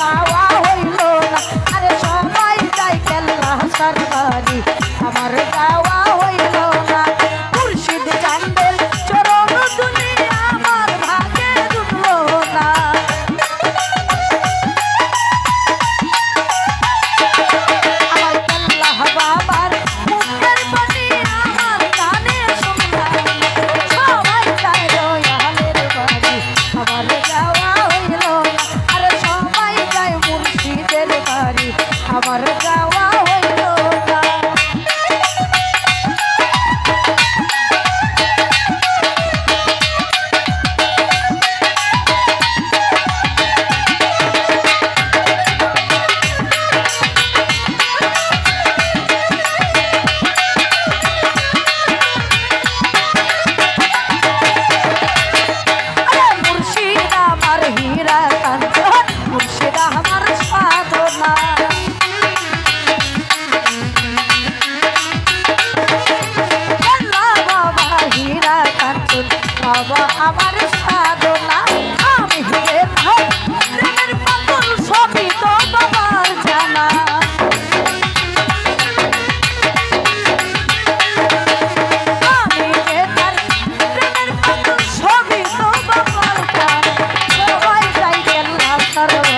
যাওয়া হইল না। আরে সবাই সাইকেল আমার যাওয়া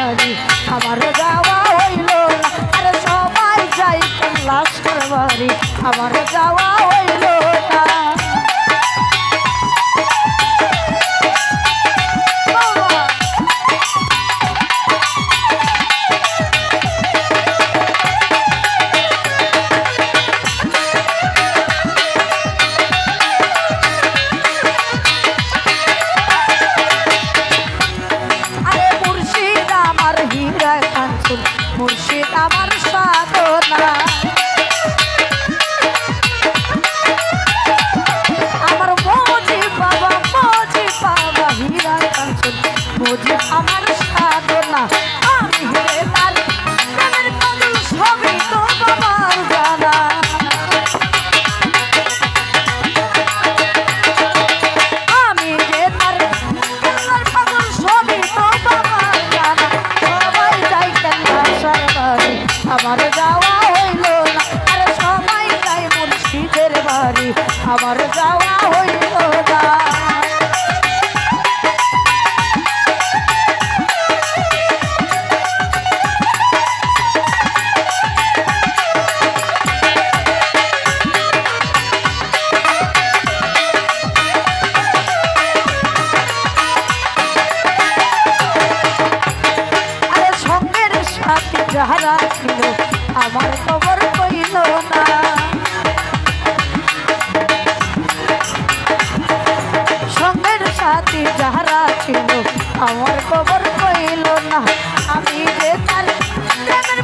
বাড়ি আমার যাওয়া হইল না। আরে সবাই যাই লাস্টের বাড়ি। আমার যাওয়া যাহারা ছিল, আমার খবর কইল না। সঙ্গের সাথী যাহারা ছিল, আমার খবর কইল না। আমি যে তার